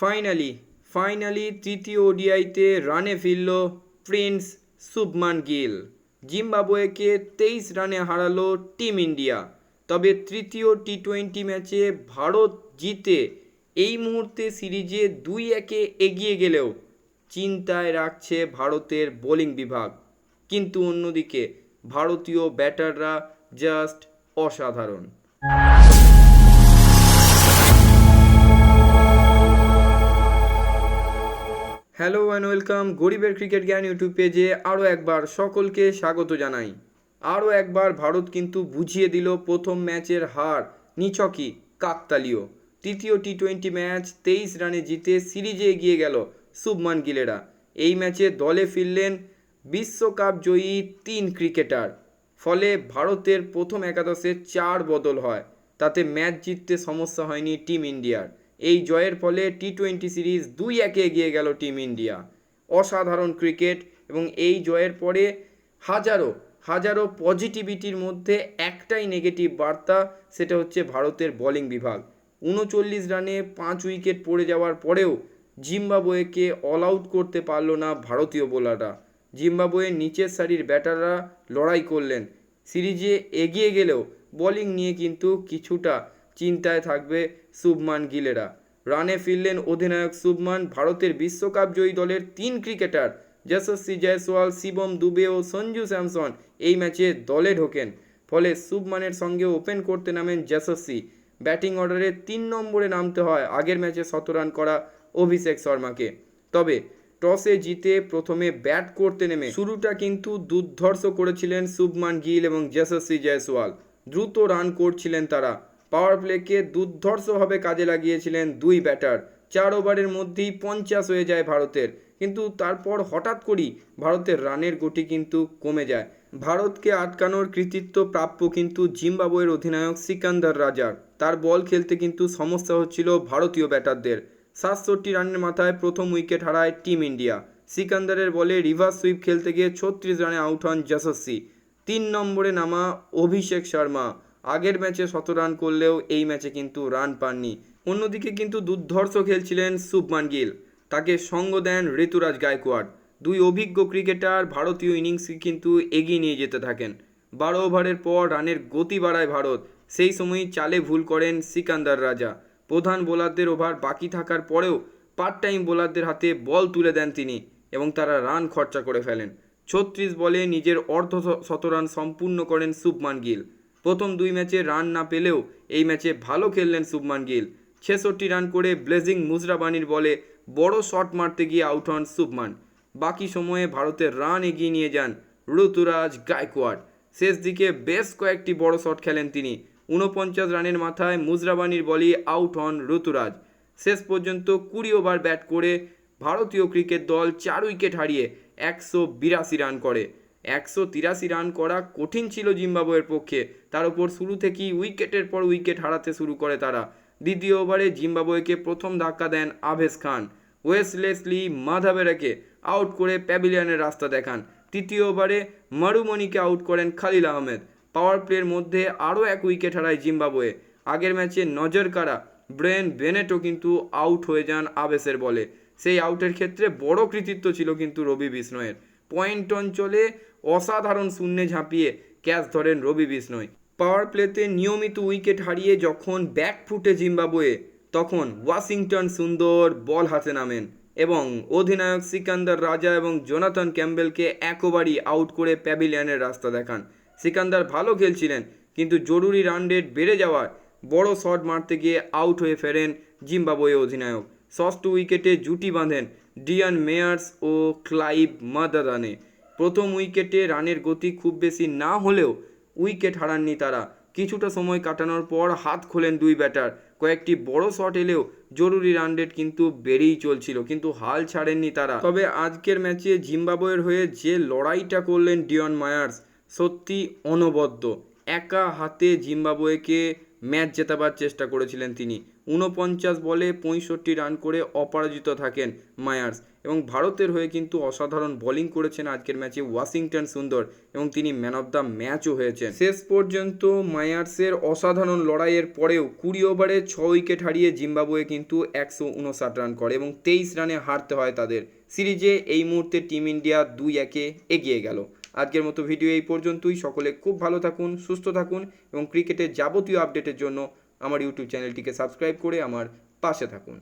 Finally finally তৃতীয় ওডিআইতে রানে ফিরল প্রিন্স শুভমান গিল। জিম্বাবুয়েকে তেইশ রানে হারালো টিম ইন্ডিয়া। তবে তৃতীয় টি টোয়েন্টি ম্যাচে ভারত জিতে এই মুহূর্তে সিরিজে দুই একে এগিয়ে গেলেও চিন্তায় রাখছে ভারতের বোলিং বিভাগ। কিন্তু অন্যদিকে ভারতীয় ব্যাটাররা জাস্ট অসাধারণ। অ্যান্ড ওয়েলকাম গরিবের ক্রিকেট জ্ঞান ইউটিউব পেজে আরও একবার সকলকে স্বাগত জানাই। আরও একবার ভারত কিন্তু বুঝিয়ে দিল প্রথম ম্যাচের হার। নিছকই কাকতালীয়। তৃতীয় টি টোয়েন্টি ম্যাচ তেইশ রানে জিতে সিরিজে এগিয়ে গেল শুভমান গিলেরা। এই ম্যাচে দলে ফিরলেন বিশ্বকাপ জয়ী তিন ক্রিকেটার ফলে ভারতের প্রথম একাদশে চার বদল হয়। তাতে ম্যাচ জিততে সমস্যা হয়নি টিম ইন্ডিয়ার এই জয়ের ফলে টি টোয়েন্টি সিরিজ দুই একে এগিয়ে গেল টিম ইন্ডিয়া। অসাধারণ ক্রিকেট এবং এই জয়ের পরে হাজারো হাজারো পজিটিভিটির মধ্যে একটাই নেগেটিভ বার্তা, সেটা হচ্ছে ভারতের বোলিং বিভাগ। উনচল্লিশ রানে পাঁচ উইকেট পড়ে যাওয়ার পরেও জিম্বাবুয়েকে অল আউট করতে পারল না ভারতীয় বোলাররা জিম্বাবোয়ের নিচের সারির ব্যাটাররা লড়াই করলেন। সিরিজে এগিয়ে গেলেও বোলিং নিয়ে কিন্তু কিছুটা চিন্তায় থাকবে শুভমান গিলেরা। রানে ফিরলেন অধিনায়ক শুভমান, ভারতের বিশ্বকাপ জয়ী দলের তিন ক্রিকেটার যশস্বী জয়সওয়াল, শিবম দুবে ও সঞ্জু স্যামসন এই ম্যাচে দলে ঢোকেন। ফলে শুভমানের সঙ্গে ওপেন করতে নামেন যশস্বী। ব্যাটিং অর্ডারে তিন নম্বরে নামতে হয় আগের ম্যাচে শত রান করা অভিষেক শর্মাকে। তবে টসে জিতে প্রথমে ব্যাট করতে নেমে শুরুটা কিন্তু দুর্ধর্ষ করেছিলেন শুভমান গিল এবং যশস্বী জয়সওয়াল। দ্রুত রান করছিলেন তারা। পাওয়ার প্লেকে দুর্ধর্ষভাবে কাজে লাগিয়েছিলেন দুই ব্যাটার। চার ওভারের মধ্যেই পঞ্চাশ হয়ে যায় ভারতের। কিন্তু তারপর হঠাৎ করেই ভারতের রানের গতি কিন্তু কমে যায়। ভারতকে আটকানোর কৃতিত্ব প্রাপ্য কিন্তু জিম্বাবুয়ের অধিনায়ক সিকান্দার রাজার। তার বল খেলতে কিন্তু সমস্যা হচ্ছিল ভারতীয় ব্যাটারদের। সাতষট্টি রানের মাথায় প্রথম উইকেট হারায় টিম ইন্ডিয়া। সিকান্দারের বলে রিভার্স সুইপ খেলতে গিয়ে ছত্রিশ রানে আউট হন যশস্বী। তিন নম্বরে নামা অভিষেক শর্মা। আগের ম্যাচে শত রান করলেও এই ম্যাচে কিন্তু রান পাননি। অন্যদিকে কিন্তু দুর্ধর্ষ খেলছিলেন শুভমান গিল। তাকে সঙ্গ দেন ঋতুরাজ গায়কোয়াড়। দুই অভিজ্ঞ ক্রিকেটার ভারতীয় ইনিংসকে কিন্তু এগিয়ে নিয়ে যেতে থাকেন। বারো ওভারের পর রানের গতি বাড়ায় ভারত। সেই সময়ই চালে ভুল করেন সিকান্দার রাজা। প্রধান বোলারদের ওভার বাকি থাকার পরেও পার্ট টাইম বোলারদের হাতে বল তুলে দেন তিনি এবং তারা রান খরচা করে ফেলেন। ছত্রিশ বলে নিজের অর্ধ শতরান সম্পূর্ণ করেন শুভমান গিল। প্রথম দুই ম্যাচে রান না পেলেও এই ম্যাচে ভালো খেললেন শুভমান গিল। ছেষট্টি রান করে ব্লেজিং মুজরাবানির বলে বড় শট মারতে গিয়ে আউট হন শুভমান। বাকি সময়ে ভারতের রান এগিয়ে নিয়ে যান ঋতুরাজ গায়কোয়াড়। শেষ দিকে বেশ কয়েকটি বড় শট খেলেন তিনি। ঊনপঞ্চাশ রানের মাথায় মুজরাবানির বলই আউট হন ঋতুরাজ। শেষ পর্যন্ত কুড়ি ওভার ব্যাট করে ভারতীয় ক্রিকেট দল চার উইকেট হারিয়ে একশো বিরাশি রান করে। একশো তিরাশি রান করা কঠিন ছিল জিম্বাবুয়ের পক্ষে। তার উপর শুরু থেকেই উইকেটের পর উইকেট হারাতে শুরু করে তারা। দ্বিতীয় ওভারে জিম্বাবুয়েকে প্রথম ধাক্কা দেন আভেস খান। ওয়েসলেসলি মাধাবেরাকে আউট করে প্যাভিলিয়নের রাস্তা দেখান। তৃতীয় ওভারে মারুমণিকে আউট করেন খালিল আহমেদ। পাওয়ার প্লের মধ্যে আরও এক উইকেট হারায় জিম্বাবুয়ে। আগের ম্যাচে নজর কাড়া ব্রেন বেনেটও কিন্তু আউট হয়ে যান আবেসের বলে। সেই আউটের ক্ষেত্রে বড় কৃতিত্ব ছিল কিন্তু রবি বিষ্ণয়ের। পয়েন্ট অঞ্চলে অসাধারণ শূন্যে ঝাঁপিয়ে ক্যাচ ধরেন রবি বিষ্ণয় পাওয়ার প্লেতে নিয়মিত উইকেট হারিয়ে যখন ব্যাক ফুটে জিম্বাবুয়ে, তখন ওয়াশিংটন সুন্দর বল হাতে নামেন এবং অধিনায়ক সিকান্দার রাজা এবং জোনাথন ক্যাম্বেলকে একবারই আউট করে প্যাভিলিয়নের রাস্তা দেখান। সিকান্দার ভালো খেলছিলেন, কিন্তু জরুরি রান রেট বেড়ে যাওয়ায় বড় শট মারতে গিয়ে আউট হয়ে ফেরেন জিম্বাবুয়ে অধিনায়ক। ষষ্ঠ উইকেটে জুটি বাঁধেন ডিয়ান মেয়ার্স ও ক্লাইভ মাদাদানে প্রথম উইকেটে রানের গতি খুব বেশি না হলেও উইকেট হারাননি তারা। কিছুটা সময় কাটানোর পর হাত খোলেন দুই ব্যাটার। কয়েকটি বড় শট এলেও জরুরি রান রেট কিন্তু বেড়েই চলছিল, কিন্তু হাল ছাড়েননি তারা। তবে আজকের ম্যাচে জিম্বাবুয়ের হয়ে যে লড়াইটা করলেন ডিয়ন মায়ার্স, সত্যি অনবদ্য। একা হাতে জিম্বাবুয়েকে ম্যাচ জেতাবার চেষ্টা করেছিলেন তিনি। ঊনপঞ্চাশ বলে পঁয়ষট্টি রান করে অপরাজিত থাকেন মায়ার্স এবং ভারতের হয়ে কিন্তু অসাধারণ বোলিং করেছেন আজকের ম্যাচে ওয়াশিংটন সুন্দর এবং তিনি ম্যান অফ দ্য ম্যাচও হয়েছেন। শেষ পর্যন্ত মায়ার্সের অসাধারণ লড়াইয়ের পরেও কুড়ি ওভারে ছ উইকেট হারিয়ে জিম্বাবুয়ে কিন্তু একশো উনষাট রান করে এবং তেইশ রানে হারতে হয় তাদের। সিরিজে এই মুহূর্তে টিম ইন্ডিয়া দুই একে এগিয়ে গেল। আজকের মতো ভিডিও এই পর্যন্তই। সকলে খুব ভালো থাকুন, সুস্থ থাকুন এবং ক্রিকেটের যাবতীয় আপডেটের জন্য আমার ইউটিউব চ্যানেলটিকে সাবস্ক্রাইব করে আমার পাশে থাকুন।